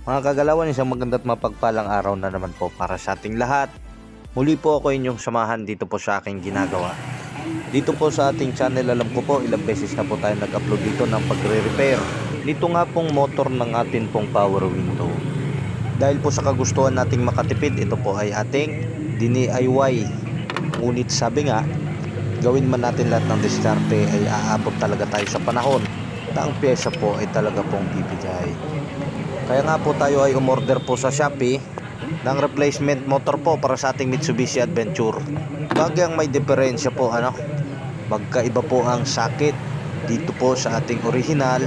Mga kagalawan, isang maganda't mapagpalang araw na naman po para sa ating lahat. Muli po ako inyong samahan dito po sa aking ginagawa. Dito po sa ating channel, alam ko po ilang beses na po tayo nag-upload dito ng pagre-repair. Dito nga pong motor ng atin pong power window. Dahil po sa kagustuhan nating makatipid, ito po ay ating DIY. Ngunit sabi nga, gawin man natin lahat ng diskarte ay aabot talaga tayo sa panahon na ang pyesa po ay talaga pong bibigay. Kaya nga po tayo ay umorder po sa Shopee ng replacement motor po para sa ating Mitsubishi Adventure. Bagyang may diferensya po ano. Magkaiba po ang sakit dito po sa ating original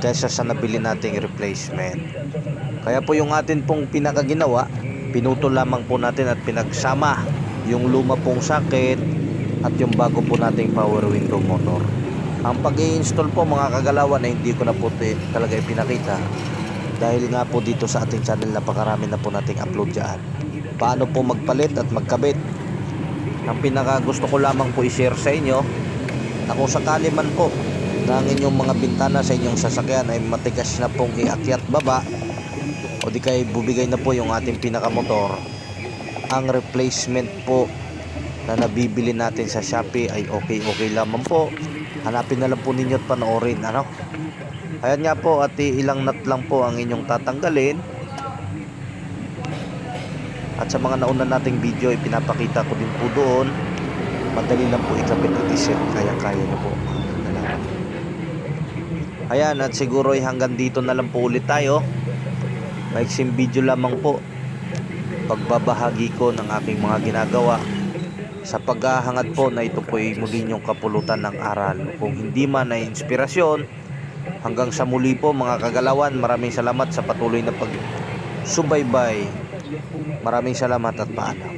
kaysa sa nabili nating replacement. Kaya po yung atin pong pinakaginawa, pinutol lamang po natin at pinagsama yung luma pong sakit at yung bago po nating power window motor. Ang pag install po mga kagalawan ay hindi ko na po talaga ipinakita dahil nga po dito sa ating channel napakarami na po nating upload dyan. Paano po magpalit at magkabit. Ang pinaka gusto ko lamang po i-share sa inyo na kung sakali man po na ang inyong mga bintana sa inyong sasakyan ay matigas na pong iakyat baba o di kay bubigay na po yung ating pinakamotor ang replacement po na nabibili natin sa Shopee ay okay okay lamang po hanapin na lang po ninyo at panoorin ano? Ayan nga po at ilang nut lang po ang inyong tatanggalin. At sa mga nauna nating video ay pinapakita ko din po doon. Madali lang po ikabit at iset. Kaya kaya nyo po ayan at siguro ay hanggang dito na lang po ulit tayo. Maiksing video lamang po. Pagbabahagi ko ng aking mga ginagawa sa paghahangad po na ito po ay muli niyong kapulutan ng aral. Kung hindi man ay inspirasyon hanggang sa muli po mga kagalawan maraming salamat sa patuloy na pag subaybay maraming salamat at paalam